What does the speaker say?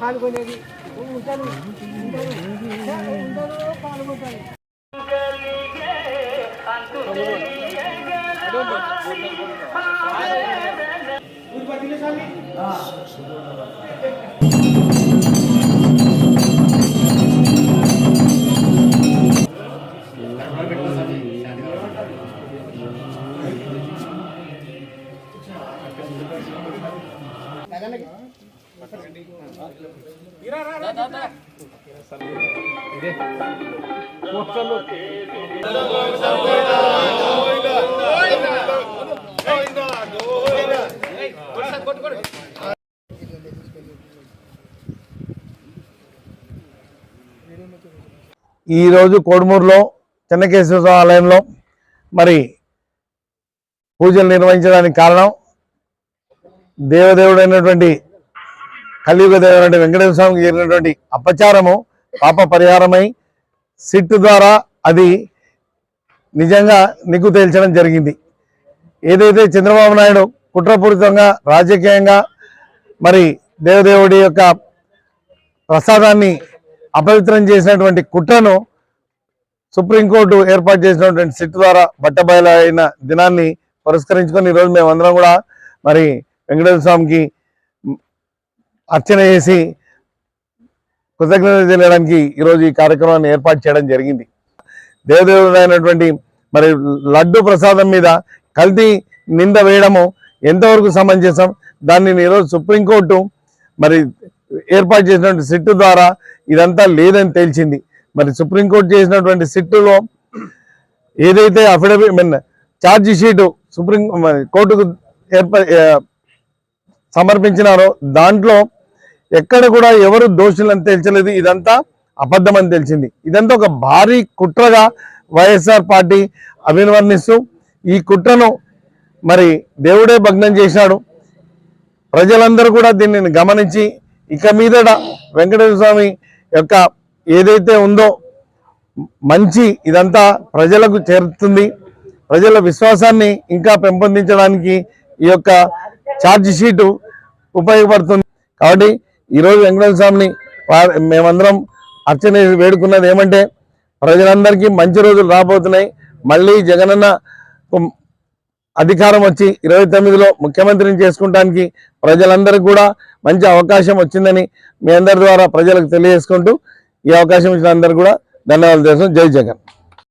పాల్గొనేది. ఉంటాను. ఉంటాను. ఉంటాను పాల్గొంటాను ఈరోజు కోడుమూరులో చెన్నకేశ్వర స్వామి ఆలయంలో మరి పూజలు నిర్వహించడానికి కారణం దేవదేవుడైనటువంటి కలియుగ దేవుడైన వెంకటేశ్వర స్వామికి జరిగినటువంటి అపచారము పాప పరిహారమై సిట్ ద్వారా అది నిజంగా నిగ్గు తేల్చడం జరిగింది. ఏదైతే చంద్రబాబు నాయుడు కుట్రపూరితంగా రాజకీయంగా మరి దేవదేవుడి యొక్క ప్రసాదాన్ని అపవిత్రం చేసినటువంటి కుట్రను సుప్రీంకోర్టు ఏర్పాటు చేసినటువంటి సిట్ ద్వారా బట్టబయలు అయిన దినాన్ని పురస్కరించుకొని ఈరోజు మేమందరం కూడా మరి వెంకటేశ్వర స్వామికి అర్చన చేసి కృతజ్ఞత తెలియడానికి ఈరోజు ఈ కార్యక్రమాన్ని ఏర్పాటు చేయడం జరిగింది. దేవదేవుడైనటువంటి మరి లడ్డు ప్రసాదం మీద కల్తీ నింద వేయడము ఎంతవరకు సమంజసం? దాన్ని ఈరోజు సుప్రీంకోర్టు మరి ఏర్పాటు చేసినటువంటి సిట్టు ద్వారా ఇదంతా లేదని తేల్చింది. మరి సుప్రీంకోర్టు చేసినటువంటి సిట్టులో ఏదైతే affidavit mean charge sheet supreme కోర్టుకు ఏర్ప సమర్పించినారో దాంట్లో ఎక్కడ కూడా ఎవరు దోషులని తేల్చలేదు. ఇదంతా అబద్ధమని తెలిసింది. ఇదంతా ఒక భారీ కుట్రగా వైఎస్ఆర్ పార్టీ అభివర్ణిస్తూ ఈ కుట్రను మరి దేవుడే భగ్నం చేశాడు. ప్రజలందరూ కూడా దీనిని గమనించి ఇక మీదట వెంకటేశ్వర స్వామి యొక్క ఏదైతే ఉందో మంచి ఇదంతా ప్రజలకు చేరుతుంది. ప్రజల విశ్వాసాన్ని ఇంకా పెంపొందించడానికి ఈ యొక్క ఛార్జ్ షీటు ఉపయోగపడుతుంది. కాబట్టి ఈరోజు వెంకటేశ్వర స్వామిని మేమందరం అర్చన వేడుకున్నది ఏమంటే ప్రజలందరికీ మంచి రోజులు రాబోతున్నాయి. మళ్ళీ జగనన్న అధికారం వచ్చి ఇరవై తొమ్మిదిలో ముఖ్యమంత్రిని చేసుకుంటానికి ప్రజలందరికీ కూడా మంచి అవకాశం వచ్చిందని మీ అందరి ద్వారా ప్రజలకు తెలియజేసుకుంటూ ఈ అవకాశం ఇచ్చిన అందరు కూడా ధన్యవాదాలు చేస్తాం జై జగన్.